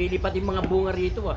Lumilipat yung mga bunga rito ah.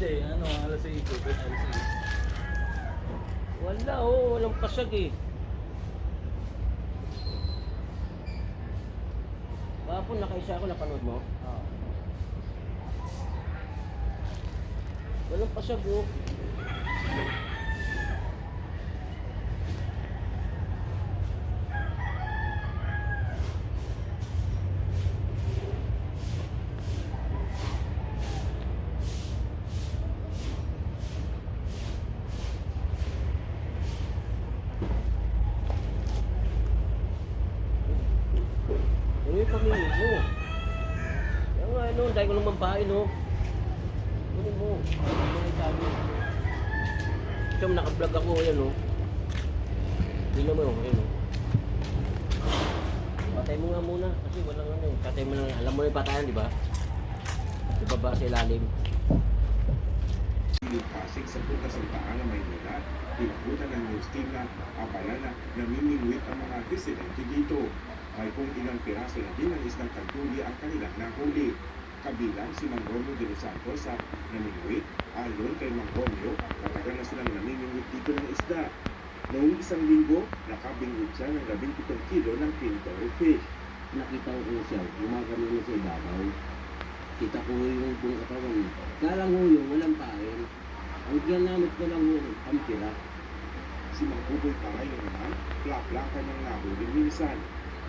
Hindi, ano, alas 6, alas 6. Wala oh, walang pasag eh. Kahapon nakaisa ako, napanood mo? Ah. Walang pasag oh. Pamilya mo? Kaya nga ano, dahil ko naman bahay no. Ano mo? Ano yung sabi? Siyam naka-vlog ako, yan no. Hindi naman oh, yan no. Patay mo nga muna, kasi walang ano eh. Patay mo na, alam mo yung patayan, di ba? Ibaba sa ilalim. Pasig sa butas ng Taanga, Maynila, pinakutan ng news team na abala na namimingwit ang mga residente dito. May kung ilang piraso na din ng isang tagtuli ang kanilang nahuli. Kabilang si Mang Romeo de los Santos sa namingwit, ayon kay Mang Romeo, matagal na silang namimingwit dito ng isda. Noong isang linggo, nakabingwit siya ng 17 kilo ng pinto fish. Nakita ko siya, gumagano na sa ibabaw. Kita ko yung buong katawan. Kalang ho yung walang pain. Ang ginamit ko lang yung pampira. Si Mang Buboy Parayo naman, plak-plakan ng nahuli minsan.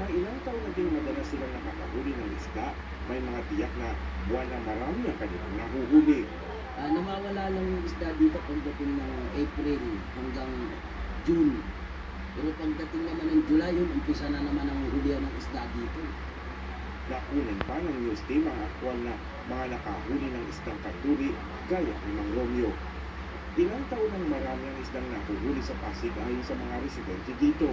May ilang taon na din madalas silang nakakahuli ng isda. May mga tiyak na buwan na marami ang kanilang nahuhuli. Ah, nawawala lang yung isda dito pagdating ng April hanggang June. Pero pagdating naman ng July, yun, umpisa na naman ang hulihan ng isda dito. Nakunan pa ng news team ang aktwal na mga nakahuli ng isdang kanduri gaya ni Mang Romeo. Ilang taon nang marami ang isdang nahuhuli sa Pasig ayon sa mga residente dito.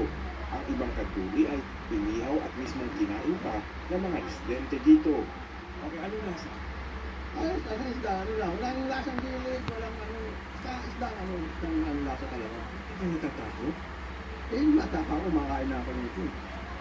Ang ibang kanduri ay inihaw at mismong kinain pa ng mga residente dito. Okay, ano nasa? Ayos, ang isda, ano lang, walang lasang dilit, walang ano, isda, isda, ano, isdang ano, lasa talaga. Hindi natatakot? Eh, mata pa ako, makain na ako nito.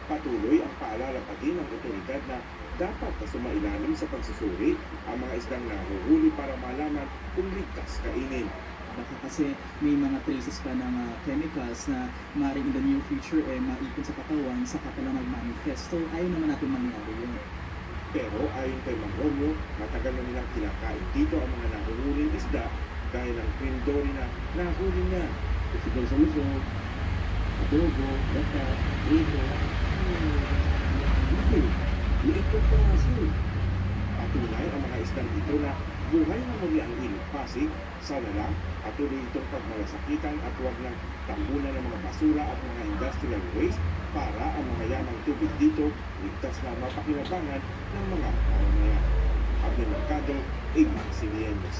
Patuloy ang paalala pa din ng otoridad na dapat na sumailalim sa pagsusuri ang mga isdang nahuhuli para malaman kung ligtas kainin. Baka kasi may mga traces pa ng ah, chemicals na maaaring in the near future eh maipon sa katawan saka pala mag-manifest. So ayaw naman natin mangyari yun. Pero ayon kay Mang Romeo, matagal na nilang kinakain dito ang mga nahuhuling isda dahil ang kwindori na nahuli niya. Siguro sa muso, adobo, bata, rito, hmm, liikot pa nga. Patunay ang mga isdang ito na buhay na muli ang ilog Pasig, sana lang patuloy itong pagmalasakitan at huwag ng tambunan ng mga basura at mga industrial waste para ang mga yamang tubig dito ligtas na mapakinabangan ng mga mamamayan. Abdel Mercado, Ignac Sinienos.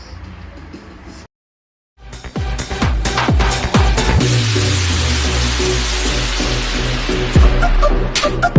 Wow